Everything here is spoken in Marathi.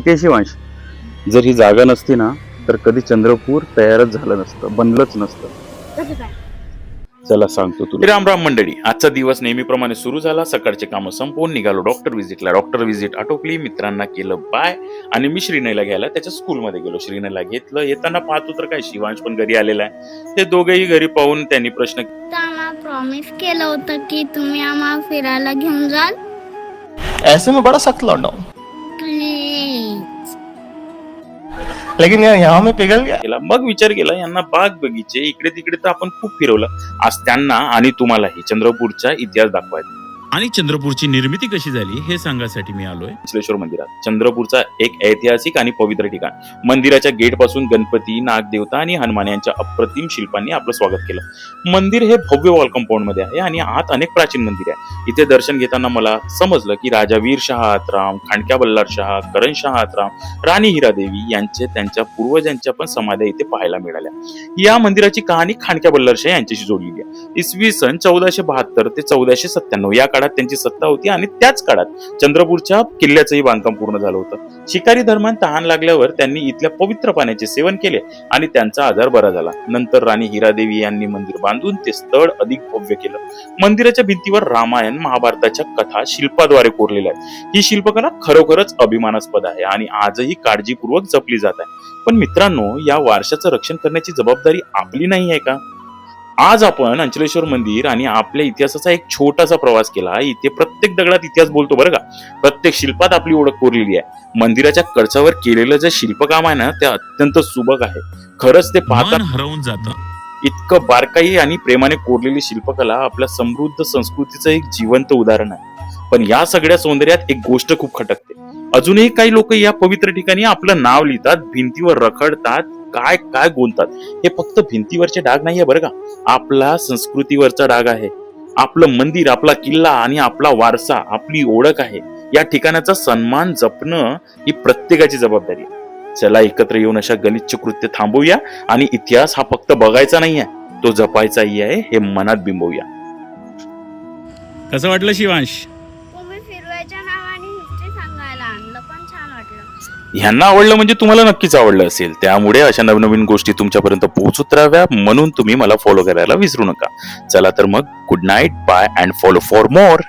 के शिवांश? जर ही जागा नसती ना तर कधी चंद्रपूर तयारच झालं नसतं बनलंच नसतं. कसं काय? चला सांगतो तुला. राम राम मंडळी आजचा दिवस नेहमीप्रमाणे सुरू झाला सकाळचे कामं संपवून निघालो. डॉक्टर व्हिजिटला डॉक्टर व्हिजिट आटोपली मित्रांना केलं बाय आणि मी श्रीनयला घ्यायला त्याच्या स्कूलमध्ये गेलो. श्रीनयला घेतलं येताना पाहतो तर काय शिवांश पण घरी आलेला आहे. ते दोघेही घरी पाहून त्यांनी प्रश्न प्रॉमिस केलं होतं की तुम्ही आम्हाला फिरायला घेऊन जाल. ऐसे में बड़ा सख्त लौंडा हूं प्लीज लेकिन यार यहाँ पिघल गया. केला. मग विचार केला यांना बाग बगीचे इकडे तिकडे तर आपण खूप फिरवलं. आज त्यांना आणि तुम्हालाही चंद्रपूरचा इतिहास दाखवायचा. आणि चंद्रपूरची निर्मिती कशी झाली हे सांगण्यासाठी मी आलोय. विश्लेश्वर मंदिरात. चंद्रपूरचा एक ऐतिहासिक आणि पवित्र ठिकाण. मंदिराच्या गेटपासून गणपती नागदेवता आणि हनुमान यांच्या अप्रतिम शिल्पांनी आपलं स्वागत केलं. मंदिर हे भव्य वॉल कंपाऊंडमध्ये आहे आणि आत अनेक प्राचीन मंदिर आहे. इथे दर्शन घेताना मला समजलं की राजा वीर शहा आतराम खांडक्या बल्लार शहा करण शहा आतराम राणी हिरादेवी यांचे त्यांच्या पूर्वजांच्या पण समाध्या इथे पाहायला मिळाल्या. या मंदिराची कहाणी खांडक्या बल्लार शहा यांच्याशी जोडलेली आहे. इसवी सन चौदाशे बहात्तर ते चौदाशे सत्त्याण्णव या काळात काळात त्यांची सत्ता होती आणि त्याच काळात चंद्रपूरच्या किल्ल्याचंही बांधकाम पूर्ण झालं होतं. शिकारी दरम्यान तहान लागल्यावर त्यांनी इथल्या पवित्र पाण्याचे सेवन केले आणि त्यांचा आजार बरा झाला. नंतर राणी हिरादेवी यांनी मंदिर बांधून ते स्थळ अधिक भव्य केलं. मंदिराच्या भिंतीवर रामायण महाभारताच्या कथा शिल्पाद्वारे कोरलेल्या आहेत. ही शिल्पकला खरोखरच अभिमानास्पद आहे आणि आजही काळजीपूर्वक जपली जात आहे. पण मित्रांनो या वारशाचं रक्षण करण्याची जबाबदारी आपली नाही आहे का? आज आपण अंचलेश्वर मंदिर आणि आपल्या इतिहासाचा एक छोटासा प्रवास केला. इथे प्रत्येक दगडात इतिहास बोलतो बरं का? प्रत्येक शिल्पात आपली ओळख कोरलेली आहे. मंदिराच्या कळसावर केलेलं जे शिल्पकाम आहे ना ते अत्यंत सुबक आहे. खरंच ते पाहता हरवून जातं. इतकं बारकाई आणि प्रेमाने कोरलेली शिल्पकला आपल्या समृद्ध संस्कृतीचं एक जिवंत उदाहरण आहे. पण या सगळ्या सौंदर्यात एक गोष्ट खूप खटकते. अजूनही काही लोक या पवित्र ठिकाणी आपलं नाव लिहितात भिंतीवर रखडतात काय काय गोंधतात हे फक्त भिंतीवरचे डाग नाहीये बरं का? आपला संस्कृतीवरचा डाग आहे. आपलं मंदिर आपला किल्ला आणि आपला वारसा आपली ओळख आहे. या ठिकाणाचा सन्मान जपणं ही प्रत्येकाची जबाबदारी आहे. चला एकत्र येऊन अशा गलिच्छ कृत्य थांबवूया आणि इतिहास हा फक्त बघायचा नाहीये तो जपायचाही आहे हे मनात बिंबवूया. कसं वाटलं शिवांश? तुम्ही फिरवायच्या सांगायला आणलं पण छान वाटलं. ह्यांना आवडलं म्हणजे तुम्हाला नक्कीच आवडलं असेल. त्यामुळे अशा नवनवीन गोष्टी तुमच्यापर्यंत पोहोचत राहाव्या म्हणून तुम्ही मला फॉलो करायला विसरू नका. चला तर मग good night bye and follow for more